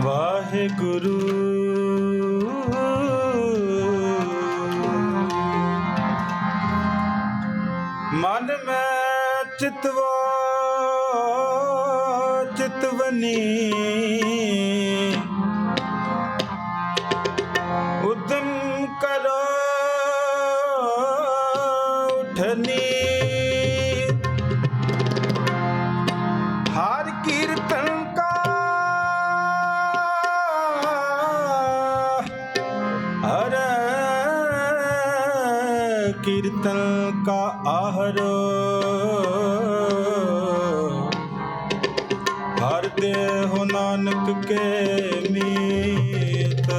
ਵਾਹਿਗੁਰੂ। ਮਨ ਮੈਂ ਚਿਤਵਾ ਚਿਤਵਨੀ। ਕੀਰਤਨ ਕਾ ਆਹਰ। ਹਰ ਦੇ ਹੋ ਨਾਨਕ ਕੇ ਮੀਤ।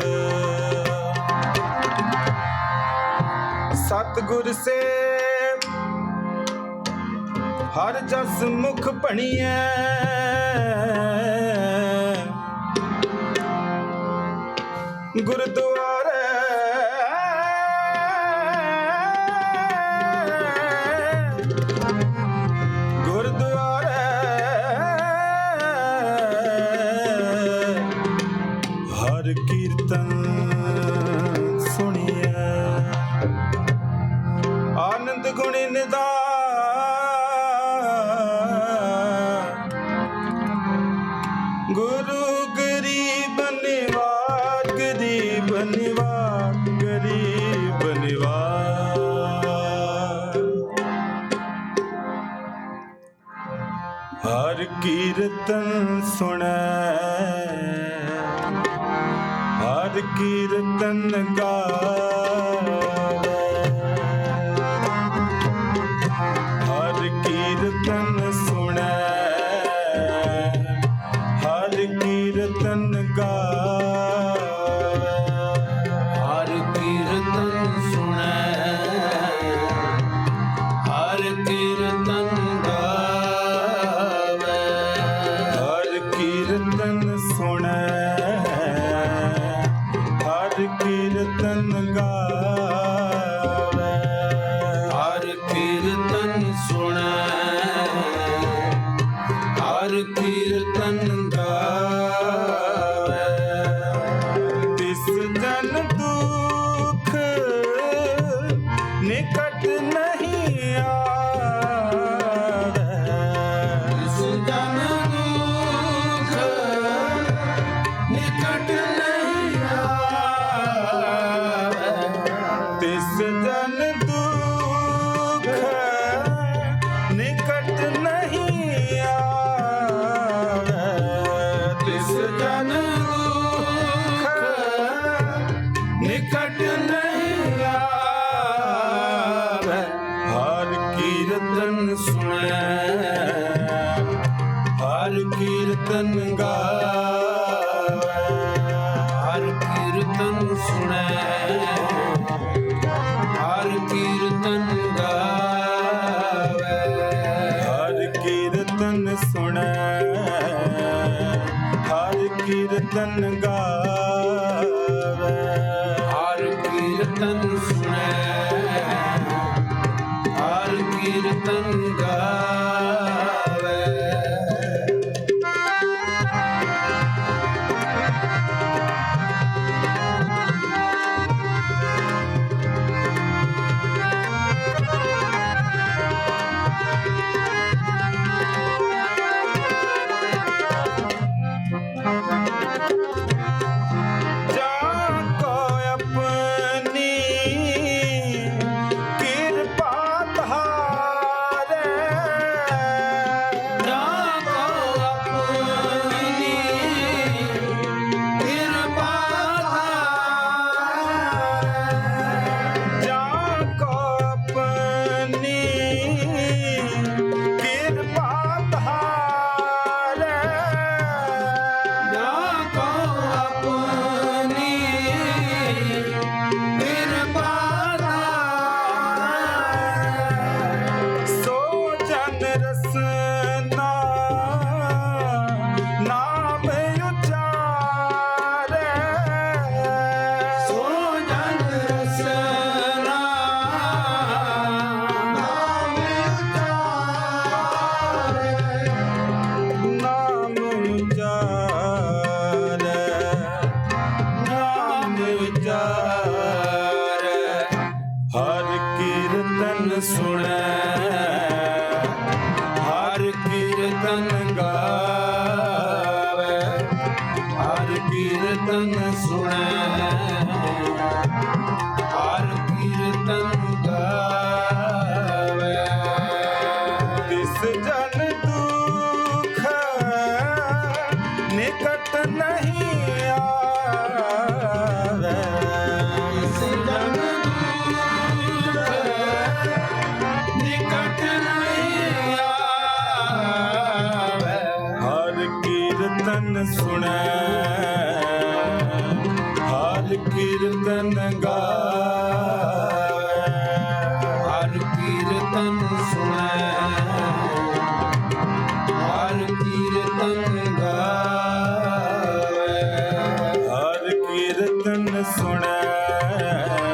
ਸਤਿਗੁਰ ਸੇ ਹਰ ਜਸ ਮੁਖ ਭਣੀਐ। ਗੁਰਦੁਆਰੇ ਨਿਦਾ। ਗੁਰੂ ਗਰੀਬ ਨਿਵਾਜ ਗਰੀਬ ਨਿਵਾ ਗਰੀਬ ਨਿਵਾ ਹਰ ਕੀਰਤਨ ਸੁਣੈ। ਹਰ ਕੀਰਤਨ ਗਾਵੇ ਕੀਰਤਨ ਹਰ ਕੀਰਤਨ ਸੁਣੈ ਹਰ ਕੀਰਤਨ ਗਾਵੇ। ਹਰ ਕੀਰਤਨ ਸੁਣੈ ਹਰ ਕੀਰਤਨ ਸੁਣੈ। ਸੁਣੈ।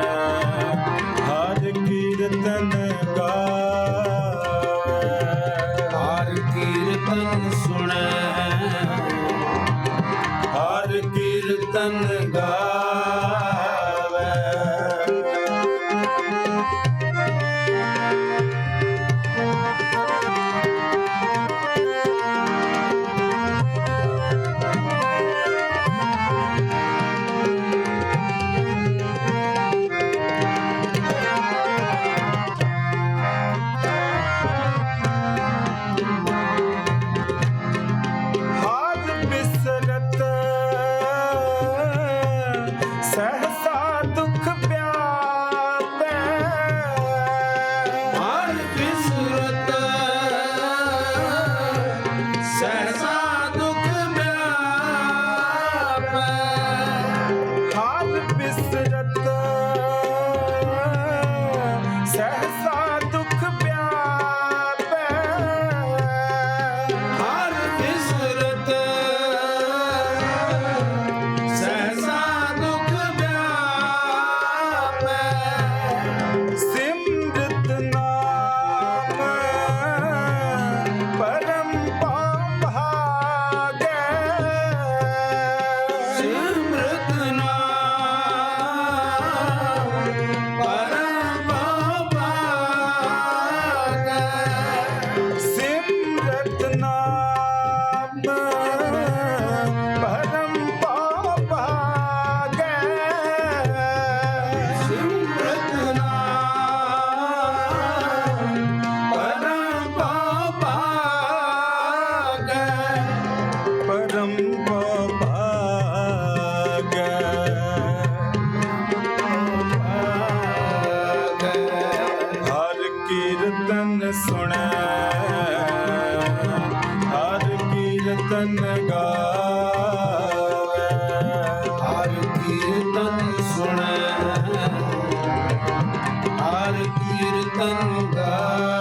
ਕੀਰਤਨ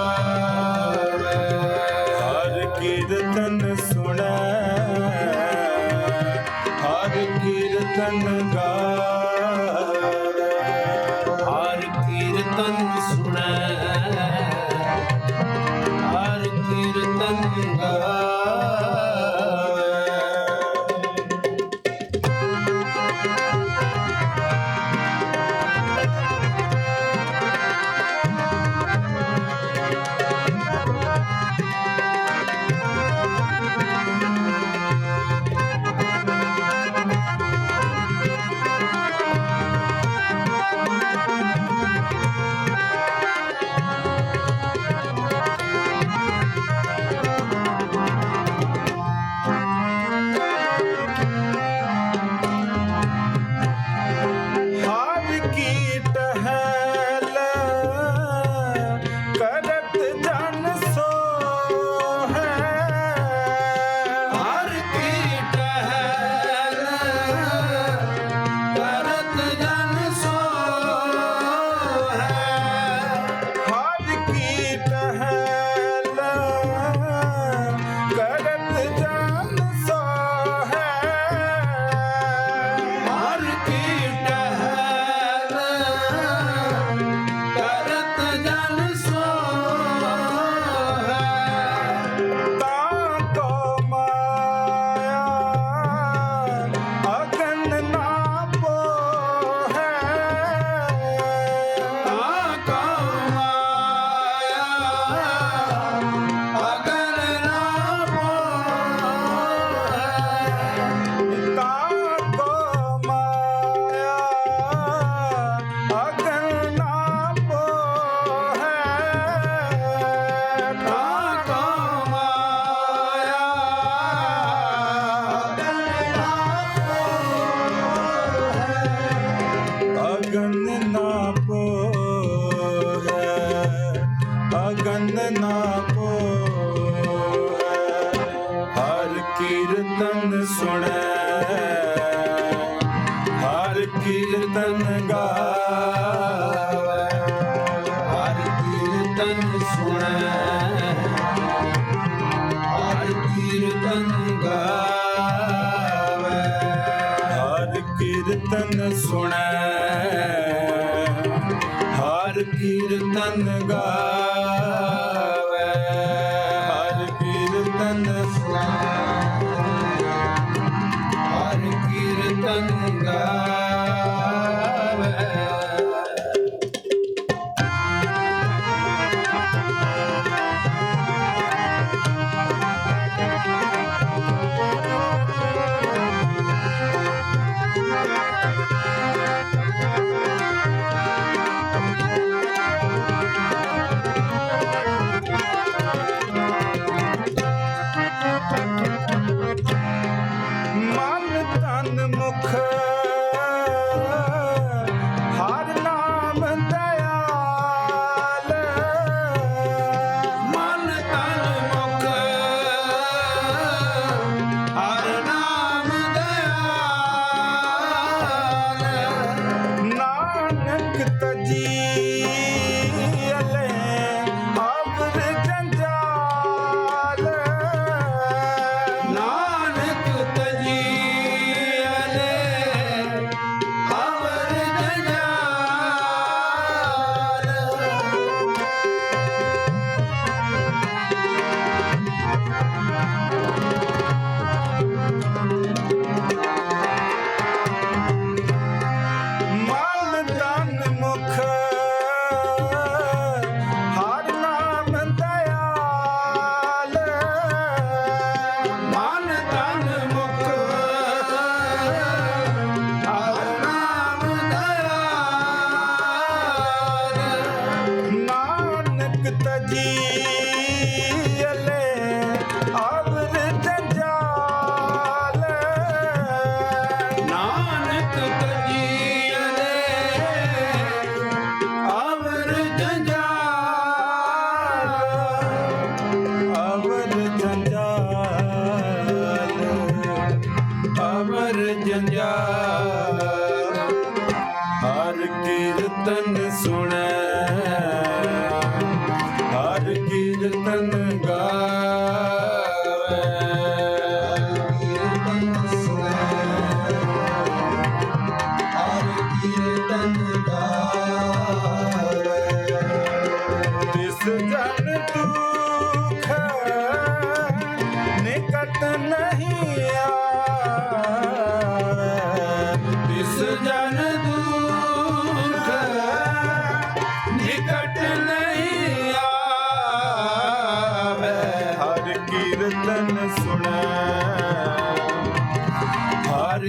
ਕੀਰਤਨ ਸੁਣੈ। ਹਰ ਕੀਰਤਨ ਗਾਵੇ। ਹਰ ਕੀਰਤਨ ਸੁਣੈ। ਹਰ ਕੀਰਤਨ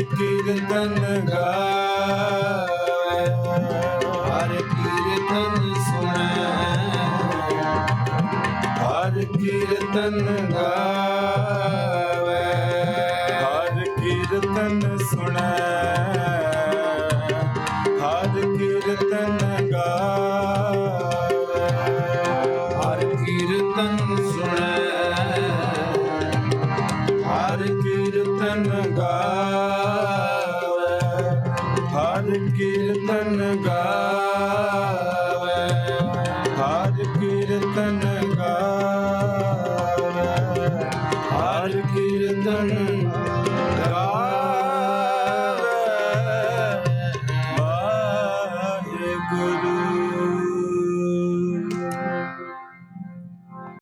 ਕੀਰਤਨ ਹਰ ਕੀਰਤਨ ਸੁਣੈ। ਹਰ ਕੀਰਤਨ ਗਾਵੇ। ਹਰ ਕੀਰਤਨ ਸੁਣੈ। ਹਰ ਕੀਰਤਨ ਗਾਵੇ। ਹਰ ਕੀਰਤਨ ਸੁਣੈ। ਹਰ ਕੀਰਤਨ ਗਾ